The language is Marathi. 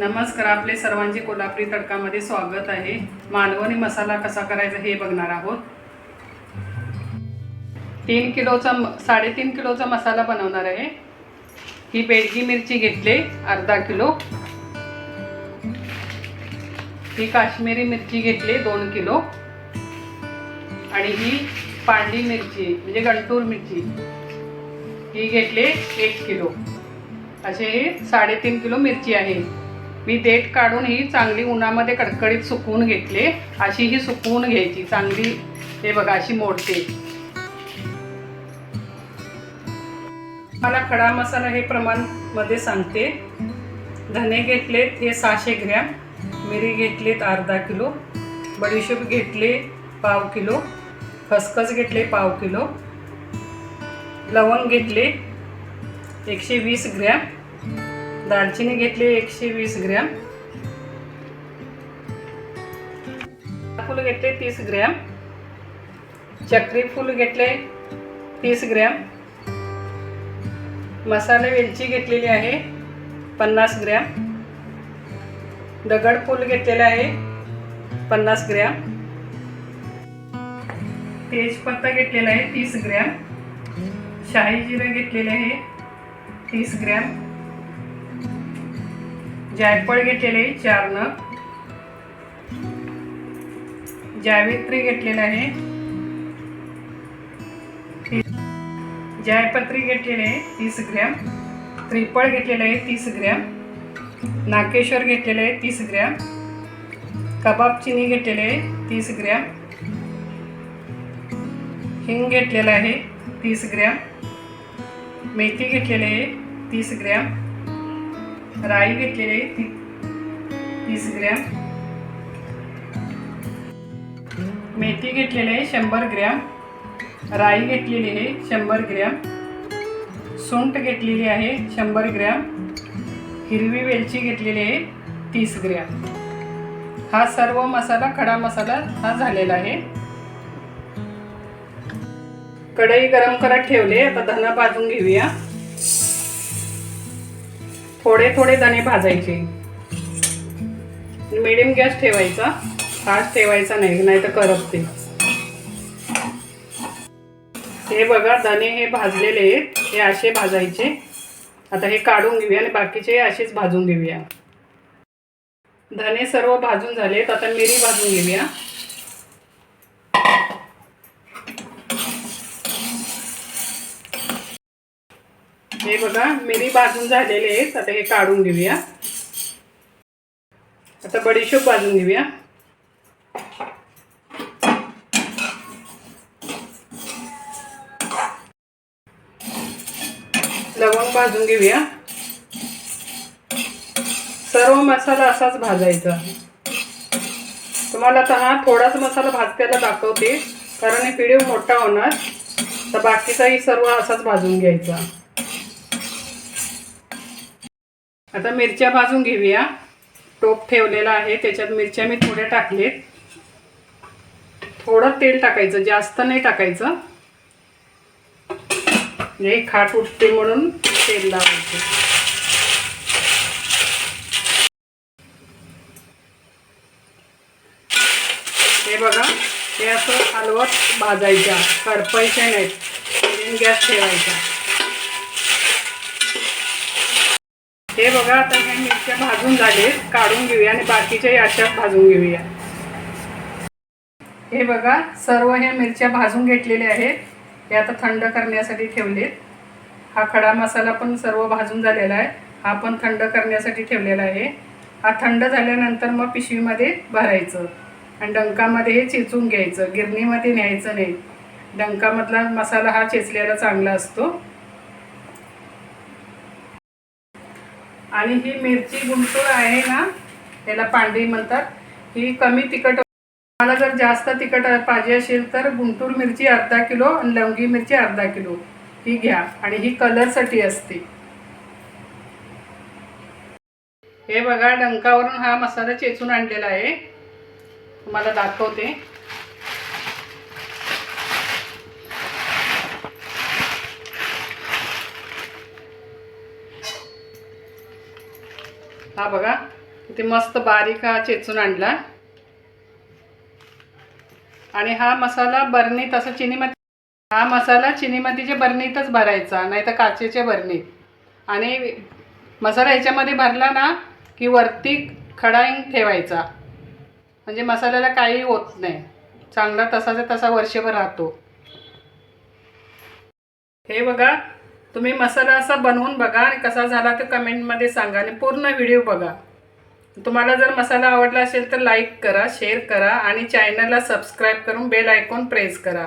नमस्कार आपले सर्वांचे कोल्हापुरी तडकामध्ये स्वागत आहे. मानवनी मसाला कसा करायचा हे बघणार आहोत. तीन किलोचा म- साडेतीन किलोचा मसाला बनवणार आहे. ही बेडगी मिरची घेतली अर्धा किलो. ही काश्मीरी मिरची घेतली दोन किलो. आणि ही पांढरी मिरची म्हणजे गंटूर मिरची ही घेतले एक किलो. असे हे साडेतीन किलो मिरची आहे. मी देठ काढून ही चांगली उन्हामध्ये कडकडीत सुकवून घेतले अशी ही सुकवून घ्यायची चांगली हे बघा अशी मोडते. मला खडा मसाला हे प्रमाणमध्ये सांगते. धने घेतलेत हे सहाशे ग्रॅम मिरी घेतलेत अर्धा किलो बडीशेप घेतले पाव किलो खसखस घेतले पाव किलो लवंग घेतले एकशे वीस ग्रॅम दालचिनी घेतली एकशे वीस ग्रॅम. फुल घेतले तीस ग्रॅम. चक्री फुल घेतले तीस ग्रॅम. मसाले वेलची घेतलेली आहे पन्नास ग्रॅम. दगड फूल घेतलेले आहे पन्नास ग्रॅम. तेजपत्ता घेतलेला आहे तीस ग्रॅम. शाही जिरं घेतलेले आहे तीस ग्रॅम. जायफळ घेतलेले आहे चार नग. जावित्री घेतलेलं आहे. जायपत्री घेतलेले आहे तीस ग्रॅम. त्रिफळ घेतलेलं आहे तीस ग्रॅम. नाकेश्वर घेतलेले आहे तीस ग्रॅम. कबाब चिनी घेतलेले आहे तीस ग्रॅम. हिंग घेतलेलं आहे तीस ग्रॅम. मेथी घेतलेली आहे तीस ग्रॅम. राई घेतलेली आहे ती. तीस ग्रॅम. मेथी घेतलेली आहे शंभर ग्रॅम. राई घेतलेली आहे शंभर ग्रॅम. सुंठ घेतलेली आहे शंभर ग्रॅम. हिरवी वेलची घेतलेली आहे तीस ग्रॅम. हा सर्व मसाला खडा मसाला हा झालेला आहे. कढई गरम करत ठेवले आता धना भाजून घेऊया. थोडे थोडे दाणे भाजायचे. मिडियम गॅस ठेवायचा फास्ट ठेवायचा नाही नाही तर करपते. हे बघा दाणे हे भाजलेले आहेत हे असे भाजायचे. आता हे काढून घेऊया आणि बाकीचे असेच भाजून घेऊया. धने सर्व भाजून झालेत आता मिरी भाजून घेऊया. हे बघा मिरी भाजून झालेले आहेत. आता हे काढून घेऊया. आता बडीशोप भाजून घेऊया. लवंग भाजून घेऊया. सर्व मसाला असाच भाजायचा. तुम्हाला आता हा थोडाच मसाला भाजत्याला दाखवते कारण हे व्हिडिओ मोठा होणार. तर बाकीचाही सर्व असाच भाजून घ्यायचा. आता मिरच्या भाजून घेऊया. टोप ठेवलेला आहे त्याच्यात मिरच्या मी थोड्या टाकलेत. थोडं तेल टाकायचं जास्त नाही टाकायचं. म्हणजे खाट उठते म्हणून तेल लावायचं. हे बघा हे असं हलवत भाजायच्या कडपायच्या नाहीत. गॅस ठेवायचा. हे बघा आता ह्या मिरच्या भाजून झाले काढून घेऊया आणि बाकीच्याही अशाच भाजून घेऊया. हे बघा सर्व ह्या मिरच्या भाजून घेतलेल्या आहेत. हे आता थंड करण्यासाठी ठेवलेत. हा खडा मसाला पण सर्व भाजून झालेला आहे. हा पण थंड करण्यासाठी ठेवलेला आहे. हा थंड झाल्यानंतर मग पिशवीमध्ये भरायचं. आणि डंकामध्ये हे चेचून घ्यायचं. गिरणीमध्ये न्यायचं नाही. डंकामधला मसाला हा चेचलेला चांगला असतो. आणि ही मिरची गुंटूळ आहे ना त्याला पांढरी म्हणतात. ही कमी तिखट मला जर जास्त तिखट पाहिजे असेल तर गुंटूर मिरची अर्धा किलो आणि लवंगी मिरची अर्धा किलो. ही घ्या आणि ही कलरसाठी असते. हे बघा डंकावरून हा मसाला चेचून आणलेला आहे. तुम्हाला दाखवते. हा बघा ते मस्त बारीक हा चेचून आणला. आणि हा मसाला बरणीत असं चिनीमध्ये हा मसाला चिनीमतीच्या बरणीतच भरायचा नाही तर काचेच्या बरणीत. आणि मसाला ह्याच्यामध्ये भरला ना की वरती खडाईंग ठेवायचा. म्हणजे मसाल्याला काही होत नाही. चांगला तसाचा तसा वर्षभर राहतो. हे बघा तुम्ही मसाला असा बनवून बघा आणि कसा झाला तर कमेंटमध्ये सांगा आणि पूर्ण व्हिडिओ बघा. तुम्हाला जर मसाला आवडला असेल तर लाईक करा शेअर करा आणि चॅनलला सबस्क्राईब करून बेल आयकॉन प्रेस करा.